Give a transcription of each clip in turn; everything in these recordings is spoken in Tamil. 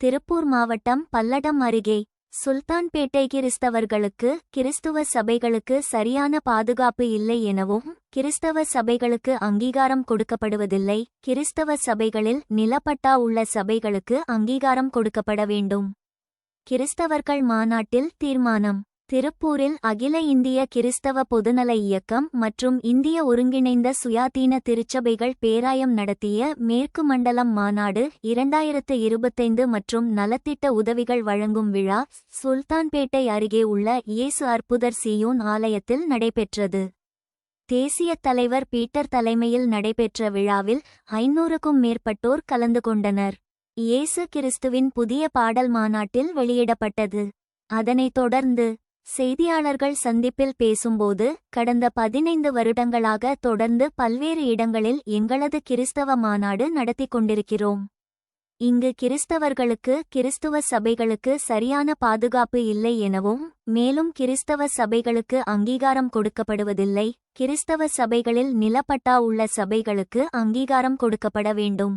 திருப்பூர் மாவட்டம் பல்லடம் அருகே சுல்தான்பேட்டை கிறிஸ்தவர்களுக்கு கிறிஸ்துவ சபைகளுக்கு சரியான பாதுகாப்பு இல்லை எனவும் கிறிஸ்தவ சபைகளுக்கு அங்கீகாரம் கொடுக்கப்படுவதில்லை. கிறிஸ்தவ சபைகளில் நிலப்பட்டா உள்ள சபைகளுக்கு அங்கீகாரம் கொடுக்கப்பட வேண்டும். கிறிஸ்தவர்கள் மாநாட்டில் தீர்மானம் திருப்பூரில் அகில இந்திய கிறிஸ்தவ பொதுநல இயக்கம் மற்றும் இந்திய ஒருங்கிணைந்த சுயாதீன திருச்சபைகள் பேராயம் நடத்திய மேற்கு மண்டலம் மாநாடு இரண்டாயிரத்து இருபத்தைந்து மற்றும் நலத்திட்ட உதவிகள் வழங்கும் விழா சுல்தான்பேட்டை அருகே உள்ள இயேசு அற்புதர் சியோன் ஆலயத்தில் நடைபெற்றது. தேசிய தலைவர் பீட்டர் தலைமையில் நடைபெற்ற விழாவில் ஐநூறுக்கும் மேற்பட்டோர் கலந்து கொண்டனர். இயேசு கிறிஸ்துவின் புதிய பாடல் மாநாட்டில் வெளியிடப்பட்டது. அதனைத் தொடர்ந்து செய்தியாளர்கள் சந்திப்பில் பேசும்போது கடந்த பதினைந்து வருடங்களாக தொடர்ந்து பல்வேறு இடங்களில் எங்களது கிறிஸ்தவ மாநாடு நடத்தி கொண்டிருக்கிறோம். இங்கு கிறிஸ்தவர்களுக்கு கிறிஸ்துவ சபைகளுக்கு சரியான பாதுகாப்பு இல்லை எனவும் மேலும் கிறிஸ்தவ சபைகளுக்கு அங்கீகாரம் கொடுக்கப்படுவதில்லை. கிறிஸ்தவ சபைகளில் நிலப்பட்டா உள்ள சபைகளுக்கு அங்கீகாரம் கொடுக்கப்பட வேண்டும்.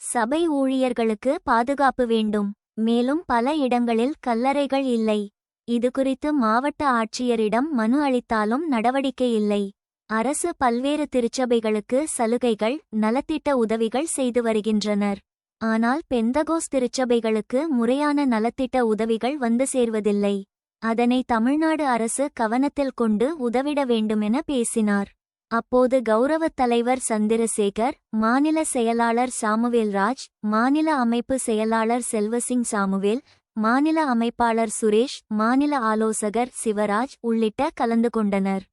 சபை ஊழியர்களுக்கு பாதுகாப்பு வேண்டும். மேலும் பல இடங்களில் கல்லறைகள் இல்லை. இதுகுறித்து மாவட்ட ஆட்சியரிடம் மனு அளித்தாலும் நடவடிக்கை இல்லை. அரசு பல்வேறு திருச்சபைகளுக்கு சலுகைகள் நலத்திட்ட உதவிகள் செய்து வருகின்றனர். ஆனால் பெந்தகோஸ் திருச்சபைகளுக்கு முறையான நலத்திட்ட உதவிகள் வந்து சேர்வதில்லை. அதனை தமிழ்நாடு அரசு கவனத்தில் கொண்டு உதவிட வேண்டுமென பேசினார். அப்போது கௌரவத் தலைவர் சந்திரசேகர் மாநில செயலாளர் சாமுவேல் ராஜ் மாநில அமைப்பு செயலாளர் செல்வசிங் சாமுவேல் மாநில அமைப்பாளர் சுரேஷ் மாநில ஆலோசகர் சிவராஜ் உள்ளிட்ட கலந்து கொண்டனர்.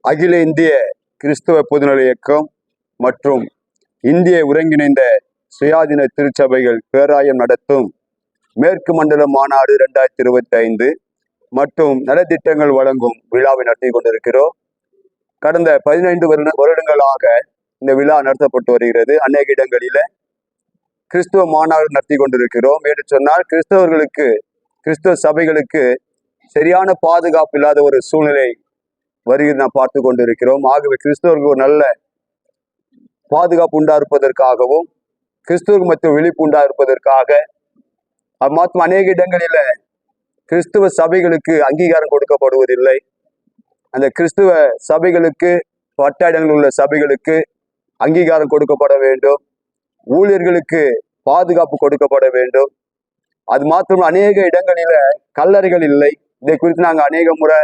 அகில இந்திய கிறிஸ்தவ பொதுநல இயக்கம் மற்றும் இந்திய ஒருங்கிணைந்த சுயாதீன திருச்சபைகள் பேராயம் நடத்தும் மேற்கு மண்டல மாநாடு ரெண்டாயிரத்தி இருபத்தி ஐந்து மற்றும் நலத்திட்டங்கள் வழங்கும் விழாவை நடத்தி கொண்டிருக்கிறோம். கடந்த பதினைந்து வருட வருடங்களாக இந்த விழா நடத்தப்பட்டு வருகிறது. அநேக இடங்களில கிறிஸ்துவ மாநாடு நடத்தி கொண்டிருக்கிறோம். என்று சொன்னால் கிறிஸ்தவர்களுக்கு கிறிஸ்தவ சபைகளுக்கு சரியான பாதுகாப்பு இல்லாத ஒரு சூழ்நிலை வருகிறது நாம் பார்த்து கொண்டிருக்கிறோம். ஆகவே கிறிஸ்தவர்களுக்கு ஒரு நல்ல பாதுகாப்பு உண்டா இருப்பதற்காகவும் கிறிஸ்துவர்கள் மத்திய விழிப்பு உண்டா இருப்பதற்காக அம்மாத்தம் அநேக இடங்களில கிறிஸ்துவ சபைகளுக்கு அங்கீகாரம் கொடுக்கப்படுவதில்லை. அந்த கிறிஸ்துவ சபைகளுக்கு வட்ட இடங்களில் உள்ள சபைகளுக்கு அங்கீகாரம் கொடுக்கப்பட வேண்டும். ஊழியர்களுக்கு பாதுகாப்பு கொடுக்கப்பட வேண்டும். அது மாத்திரம் அநேக இடங்களில கல்லறைகள் இல்லை. இதை குறித்து நாங்கள் அநேக முறை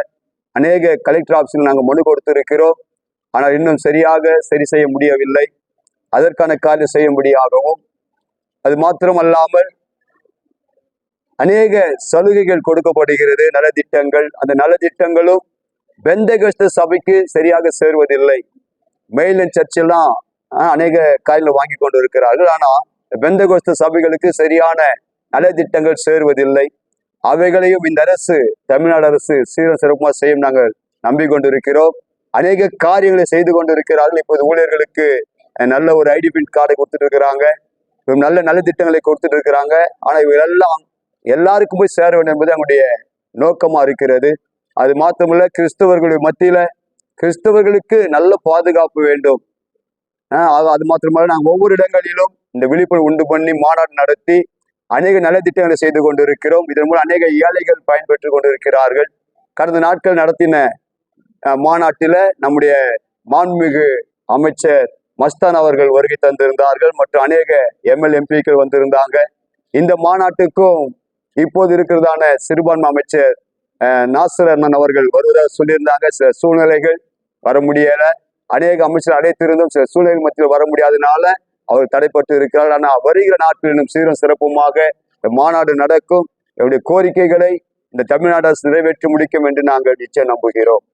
அநேக கலெக்டர் ஆஃபீஸில் நாங்கள் மனு கொடுத்திருக்கிறோம். ஆனால் இன்னும் சரியாக சரி செய்ய முடியவில்லை. அதற்கான காரியம் செய்ய முடியாகவும் அது மாத்திரமல்லாமல் அநேக சலுகைகள் கொடுக்கப்படுகிறது நலத்திட்டங்கள். அந்த நலத்திட்டங்களும் பெந்தகஸ்த சபைக்கு சரியாக சேருவதில்லை. மெயிலன் சர்ச்செல்லாம் ஆஹ், அநேக காரியங்களை வாங்கி கொண்டு இருக்கிறார்கள் ஆனால் பெந்தகோஸ்த சபைகளுக்கு சரியான நலத்திட்டங்கள் சேருவதில்லை. அவைகளையும் இந்த அரசு தமிழ்நாடு அரசு சீர சிறப்புமா செய்யும் நாங்கள் நம்பிக்கொண்டிருக்கிறோம். அநேக காரியங்களை செய்து கொண்டிருக்கிறார்கள். இப்போது ஊழியர்களுக்கு நல்ல ஒரு ஐடிபின் கார்டை கொடுத்துட்டு இருக்கிறாங்க நல்ல நல்ல திட்டங்களை கொடுத்துட்டு இருக்கிறாங்க ஆனா இவையெல்லாம் எல்லாருக்கும் போய் சேர வேண்டும் என்பது அவங்களுடைய நோக்கமா இருக்கிறது. அது மாத்திரமல்ல கிறிஸ்தவர்களுடைய மத்தியில கிறிஸ்தவர்களுக்கு நல்ல பாதுகாப்பு வேண்டும். அது- அது மாத்திரமல்ல நாங்கள் ஒவ்வொரு இடங்களிலும் இந்த விழிப்புணர்வு உண்டு பண்ணி மாநாடு நடத்தி அநேக நலத்திட்டங்களை செய்து கொண்டிருக்கிறோம். இதன் மூலம் அநேக ஏழைகள் பயன்பெற்று கொண்டிருக்கிறார்கள். கடந்த நாட்கள் நடத்தின மாநாட்டில் நம்முடைய மாண்புமிகு அமைச்சர் மஸ்தான் அவர்கள் வருகை தந்திருந்தார்கள். மற்றும் அநேக எம்எல் எம்பிக்கள் வந்திருந்தாங்க. இந்த மாநாட்டுக்கும் இப்போது இருக்கிறதான சிறுபான்மை அமைச்சர் நாசர் அண்ணன் அவர்கள் வருவதாக சொல்லியிருந்தாங்க. சில சூழ்நிலைகள் வர முடியலை. அநேக அமைச்சர் அடைத்திருந்தும் சில சூழ்நிலை மத்தியில் வர முடியாதனால அவர் தடைப்பட்டு இருக்கிறார். ஆனால் வருகிற நாட்கள் இன்னும் சீரும் சிறப்புமாக இந்த மாநாடு நடக்கும். என்னுடைய கோரிக்கைகளை இந்த தமிழ்நாடு அரசு நிறைவேற்றி முடிக்கும் என்று நாங்கள் நிச்சயம் நம்புகிறோம்.